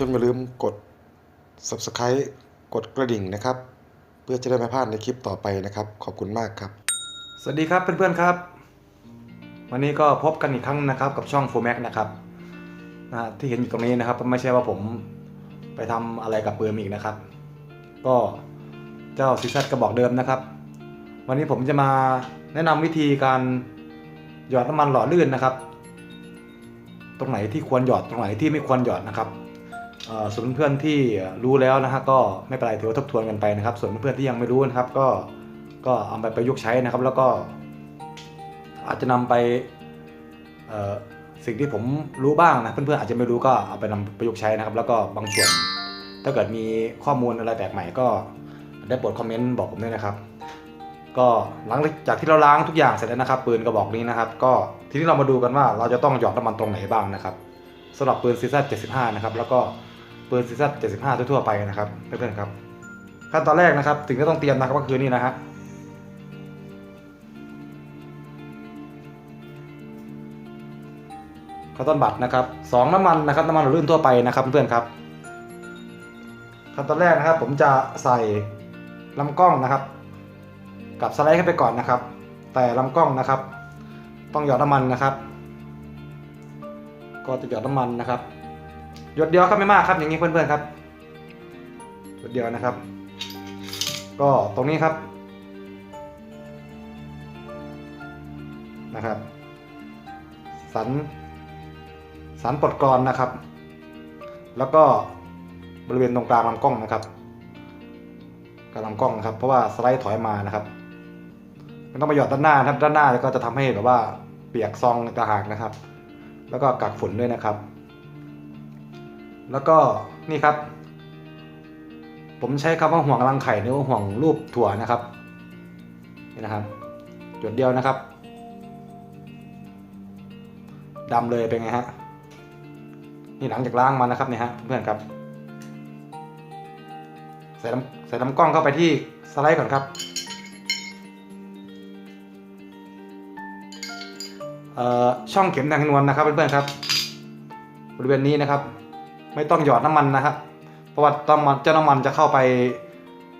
ชมอย่าลืมกด subscribe กดกระดิ่งนะครับ เพื่อจะได้ไม่พลาดในคลิปต่อไปนะครับ ขอบคุณมากครับ สวัสดีครับเพื่อนๆครับ วันนี้ก็พบกันอีกครั้งนะครับกับช่อง f o r m a x นะครับนะที่เห็นอยู่ตรงนี้นะครับ ไม่ใช่ว่าผมไปทำอะไรกับปืนอีกนะครับ ก็เจ้าซีซัดกระบอกเดิมนะครับ วันนี้ผมจะมาแนะนำวิธีการหยอดน้ำมันหล่อลื่นนะครับ ตรงไหนที่ควรหยอดตรงไหนที่ไม่ควรหยอดนะครับ ส่วนเพื่อนๆที่รู้แล้วนะฮะก็ไม่เป็นไรถือว่าทบทวนกันไปนะครับ ส่วนเพื่อนๆที่ยังไม่รู้นะครับ ก็ก็เอาไปประยุกต์ใช้นะครับ แล้วก็ อาจจะนำไปสิ่งที่ผมรู้บ้างนะเพื่อนๆอาจจะไม่รู้ก็เอาไปนำประยุกต์ใช้นะครับ แล้วก็บางส่วน ถ้าเกิดมีข้อมูลอะไรแปลกใหม่ก็ได้โปรดคอมเมนต์บอกผมด้วยนะครับ ก็หลังจากที่เราล้างทุกอย่างเสร็จแล้วนะครับ ปืนกระบอกนี้นะครับ ก็ทีนี้เรามาดูกันว่าเราจะต้องหยอดน้ำมันตรงไหนบ้างนะครับสำหรับปืนซีซั่น75 นะครับ แล้วก็ ปืนซีซั่น75 ทั่วๆไปนะครับเพื่อนๆครับขั้นตอนแรกนะครับสิ่งที่ต้องเตรียมนะครับก็คือนี่นะฮะข้าวต้นบัตรนะครับสองน้ำมันนะครับน้ำมันหลื่นทั่วไปนะครับเพื่อนๆครับขั้นตอนแรกนะครับ ผมจะใส่ลำกล้องนะครับ กับสไลด์ขึ้นไปก่อนนะครับ แต่ลำกล้องนะครับ ต้องหยอดน้ำมันนะครับ ก็จะหยอดน้ำมันนะครับ หยดเดียวครับไม่มากครับอย่างนี้เพื่อนๆครับหยดเดียวนะครับ ก็ตรงนี้ครับนะครับ สันสารปลดกรอนนะครับ แล้วก็บริเวณตรงกลางลำกล้องนะครับกลางลำกล้องนะครับ เพราะว่าสไลด์ถอยมานะครับไม่ต้องมาหยอดด้านหน้าครับด้านหน้าแล้วก็จะทำให้แบบว่าเปียกซองตะหากนะครับ แล้วก็กักฝุ่นด้วยนะครับ แล้วก็นี่ครับ ผมใช้คำว่าห่วงรังไข่หรือว่าห่วงรูปถั่วนะครับนี่นะครับหยดเดียวนะครับดำเลยเป็นไงฮะนี่หลังจากล้างมานะครับเนี่ยฮะเพื่อนครับ ใส่น้ำใส่น้ำกล้องเข้าไปที่สไลด์ก่อนครับเอ่อช่องเข็มแทงนวลนะครับเพื่อนๆครับ บริเวณนี้นะครับ ไม่ต้องหยอดน้ำมันนะครับ เพราะว่าต้องมันเจ้าน้ำมันจะเข้าไป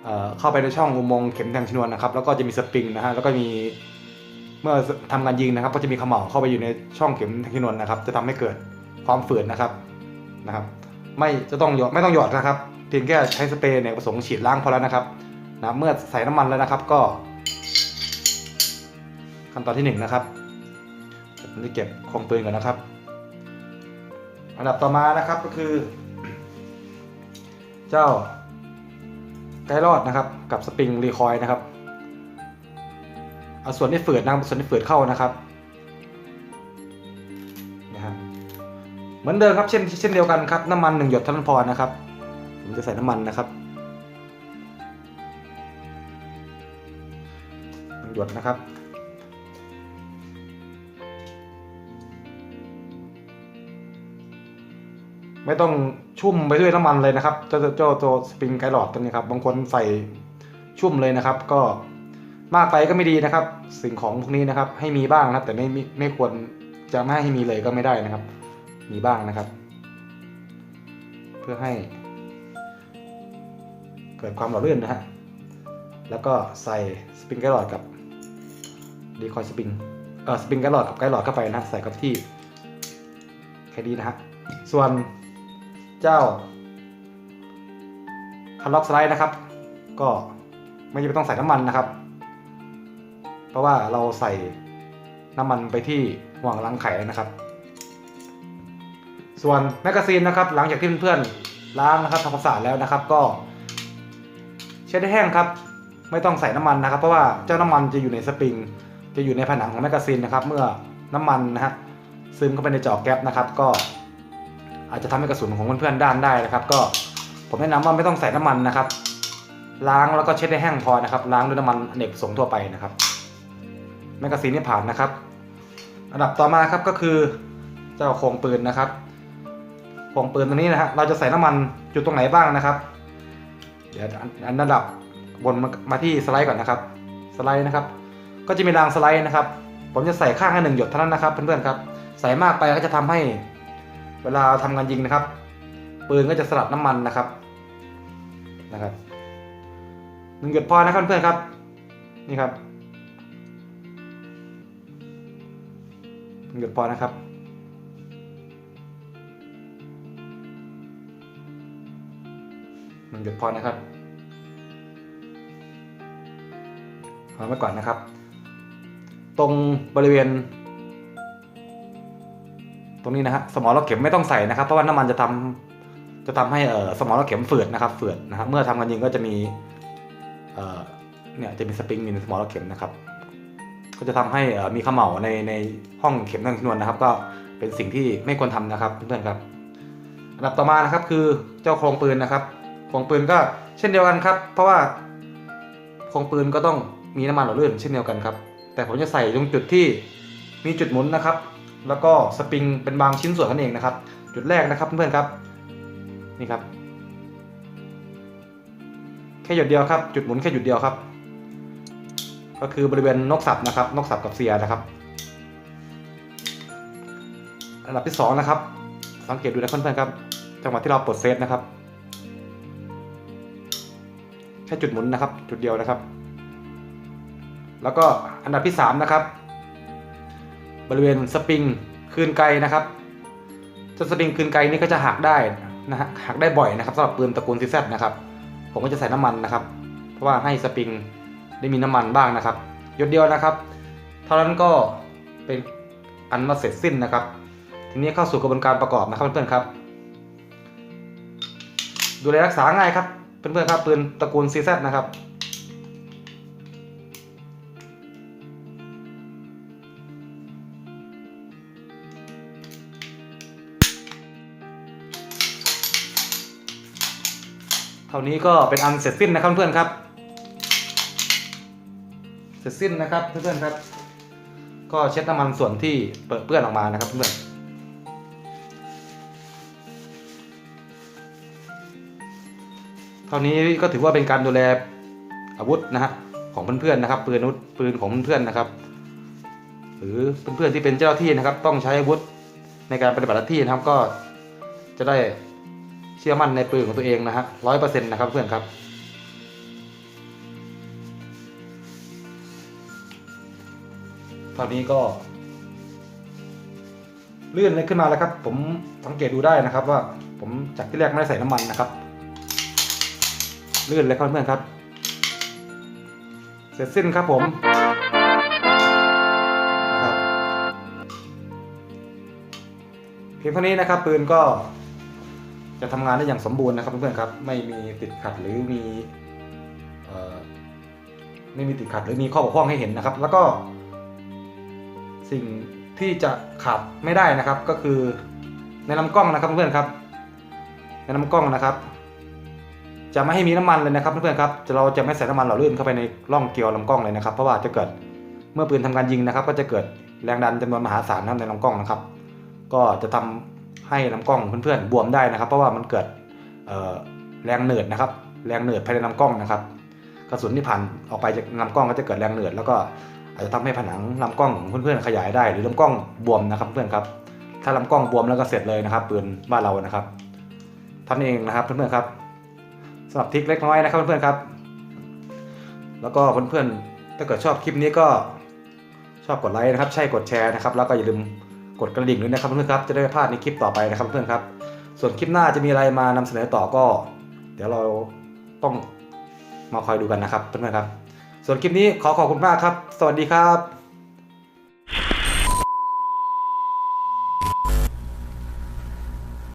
เเข้าไปในช่องอุโมงค์เข็มแทงชนวนนะครับ แล้วก็จะมีสปริงนะฮะแล้วก็มีเมื่อทำการยิงนะครับก็จะมีเขม่าเข้าไปอยู่ในช่องเข็มแทงชนวนนะครับ จะทำให้เกิดความฝืดนะครับนะครับ ไม่จะต้องหยอดไม่ต้องหยอดนะครับเพียงแค่ใช้สเปรย์เนี่ยผสมฉีดล้างพอแล้วนะครับนะเมื่อใส่น้ำมันแล้วนะครับก็ขั้นตอนที่หนึ่งนะครับผมจะเก็บคงปืนก่อนนะครับ อันดับต่อมานะครับก็คือ เจ้าไกด์รอดนะครับ กับสปริงรีคอยนะครับเอาส่วนที่ฝืดนะส่วนที่ฝืดเข้านะครับนะครับเหมือนเดิมครับเช่นเช่นเดียวกันครับน้ำมันหนึ่งหยดเท่านั้นพอนะครับผมจะใส่น้ำมันนะครับหนึ่งหยดนะครับ ไม่ต้องชุ่มไปด้วยน้ำมันเลยนะครับเจ้าเจ้าตัวสปริงไกด์หลอดตัวนี้ครับบางคนใส่ชุ่มเลยนะครับ ก็มากไปก็ไม่ดีนะครับ สิ่งของพวกนี้นะครับ ให้มีบ้างนะครับ แต่ไม่ไม่ควรจะไม่ให้มีเลยก็ไม่ได้นะครับ มีบ้างนะครับ เพื่อให้ เกิดความหล่อลื่นนะฮะแล้วก็ใส่สปริงไกด์หลอดกับดีคอยสปริงเออสปริงไกด์หลอดกับไกด์หลอดเข้าไปนะใส่กับที่แค่นี้นะฮะส่วน เจ้าคันล็อกสไลด์นะครับ ก็ไม่จำเป็นต้องใส่น้ำมันนะครับ เพราะว่าเราใส่น้ำมันไปที่ห่วงรังไข่นะครับ ส่วนแมกกาซีนนะครับ หลังจากที่เพื่อนๆล้างนะครับทำความสะอาดแล้วนะครับ ก็เช็ดให้แห้งครับ ไม่ต้องใส่น้ำมันนะครับ เพราะว่าเจ้าน้ำมันจะอยู่ในสปริง จะอยู่ในผนังของแมกกาซีนนะครับ เมื่อน้ำมันนะฮะซึมเข้าไปในจอแก๊ปนะครับ ก็ อาจจะทำให้กระสุนของเพื่อนๆด้านได้นะครับ ก็ผมแนะนำว่าไม่ต้องใส่น้ำมันนะครับ ล้างแล้วก็เช็ดให้แห้งพอนะครับ ล้างด้วยน้ำมันอเนกประสงค์ทั่วไปนะครับแมกกาซีนนี่ผ่านนะครับอันดับต่อมาครับก็คือเจ้าโครงปืนนะครับโครงปืนตัวนี้นะฮะเราจะใส่น้ำมันจุดตรงไหนบ้างนะครับ เดี๋ยวอันอันระดับบนมามาที่สไลด์ก่อนนะครับ สไลด์นะครับ ก็จะมีรางสไลด์นะครับ ผมจะใส่ข้างให้หนึ่งหยดเท่านั้นนะครับเพื่อนๆครับ ใส่มากไปก็จะทำให้ เวลาทำงานยิงนะครับ ปืนก็จะสลัดน้ำมันนะครับนะครับหนึ่งหยดพอนะครับเพื่อนครับนี่ครับหนึ่งหยดพอนะครับหนึ่งหยดพอนะครับเอาไว้ก่อนนะครับ ตรงบริเวณ ตรงนี้นะฮะสมอเราเข็มไม่ต้องใส่นะครับ เพราะว่าน้ำมันจะทำจะทำให้เอ่อสมอเราเข็มฝืดนะครับฝืดนะครับเมื่อทำกันยิงก็จะมีเอ่อเนี่ยจะมีสปริงมีในสมอเราเข็มนะครับ ก็จะทำให้เอ่อมีเขม่าในในห้องเข็มทั้งชนวนนะครับ ก็เป็นสิ่งที่ไม่ควรทำนะครับเพื่อนๆครับอันดับต่อมานะครับคือเจ้าโครงปืนนะครับ โครงปืนก็เช่นเดียวกันครับ เพราะว่าโครงปืนก็ต้องมีน้ำมันหล่อลื่นเช่นเดียวกันครับ แต่ผมจะใส่ตรงจุดที่มีจุดหมุนนะครับ แล้วก็สปริงเป็นบางชิ้นส่วนนั่นเองนะครับ จุดแรกนะครับเพื่อนๆครับนี่ครับ แค่หยดเดียวครับ จุดหมุนแค่หยุดเดียวครับ ก็คือบริเวณนกสับนะครับ นกสับกับเสียนะครับอันดับที่สองนะครับ สังเกตดูนะเพื่อนๆครับ จังหวะที่เราปลดเซฟนะครับ แค่จุดหมุนนะครับ จุดเดียวนะครับ แล้วก็อันดับที่สามนะครับ บริเวณสปริงคืนไกลนะครับจ้าสปริงคืนไกลนี่ก็จะหักได้นะฮะหักได้บ่อยนะครับสำหรับปืนตระกูลซีแซนะครับ ผมก็จะใส่น้ำมันนะครับ เพราะว่าให้สปริงได้มีน้ำมันบ้างนะครับหยดเดียวนะครับ เท่านั้นก็เป็นอันมาเสร็จสิ้นนะครับ ทีนี้เข้าสู่กระบวนการประกอบนะครับเพื่อนๆครับ ดูแลรักษาง่ายครับเพื่อนๆครับปืนตระกูล CZ นะครับ เท่านี้ก็เป็นอันเสร็จสิ้นนะครับเพื่อนๆครับ เสร็จสิ้นนะครับเพื่อนๆครับ ก็เช็ดน้ำมันส่วนที่เปื้อนออกมานะครับเพื่อนเท่านี้ก็ถือว่าเป็นการดูแลอาวุธนะฮะของเพื่อนๆนะครับ ปืนอาวุปืนของเพื่อนๆนะครับ หรือเพื่อนๆที่เป็นเจ้าหน้าที่นะครับ ต้องใช้อาวุธในการปฏิบัติหน้าที่นะครับก็จะได้ เชื่อมั่นในปืนของตัวเองนะฮะร้อยเปอร์เซ็นต์นะครับเพื่อนครับ ตอนนี้ก็เลื่อนเลยขึ้นมาแล้วครับ ผมสังเกตดูได้นะครับว่าผมจากที่แรกไม่ได้ใส่น้ำมันนะครับ เลื่อนเลยครับเพื่อนครับ เสร็จสิ้นครับผมเพียงเท่านี้นะครับปืนก็ จะทำงานได้อย่างสมบูรณ์นะครับเพื่อนๆครับไม่มีติดขัดหรือมีไม่มีติดขัดหรือมีข้อบกพร่องให้เห็นนะครับ แล้วก็ สิ่งที่จะขาดไม่ได้นะครับ ก็คือในลำกล้องนะครับเพื่อนๆครับ ในลำกล้องนะครับ จะไม่ให้มีน้ำมันเลยนะครับเพื่อนๆครับเราจะไม่ใส่น้ำมันหล่อลื่นเข้าไปในร่องเกลียวลำกล้องเลยนะครับ เพราะว่าจะเกิดเมื่อปืนทำการยิงนะครับ ก็จะเกิดแรงดันจำนวนมหาศาลนะในลำกล้องนะครับ ก็จะทำ ให้ลำกล้องเพื่อนๆบวมได้นะครับ เพราะว่ามันเกิดแรงเหนืดนะครับแรงเหนืดภายในลำกล้องนะครับกระสุนที่ผ่านออกไปจากลำกล้องก็จะเกิดแรงเหนืดแล้วก็อาจจะทำให้ผนังลำกล้องของเพื่อนๆขยายได้ หรือลำกล้องบวมนะครับเพื่อนครับถ้าลำกล้องบวมแล้วก็เสร็จเลยนะครับปืนบ้านเรานะครับท่านเองนะครับเพื่อนๆครับสำหรับทริคเล็กน้อยนะครับเพื่อนๆครับ แล้วก็เพื่อนๆถ้าเกิดชอบคลิปนี้ก็ชอบกดไลค์นะครับ ใช่กดแชร์นะครับ แล้วก็อย่าลืม กดกระดิ่งด้วยนะครับเพื่อนๆครับจะได้ไม่พลาดในคลิปต่อไปนะครับเพื่อนๆครับ ส่วนคลิปหน้าจะมีอะไรมานำเสนอต่อก็ เดี๋ยวเราต้องมาคอยดูกันนะครับเพื่อนๆครับ ส่วนคลิปนี้ขอขอบคุณมากครับ สวัสดีครับ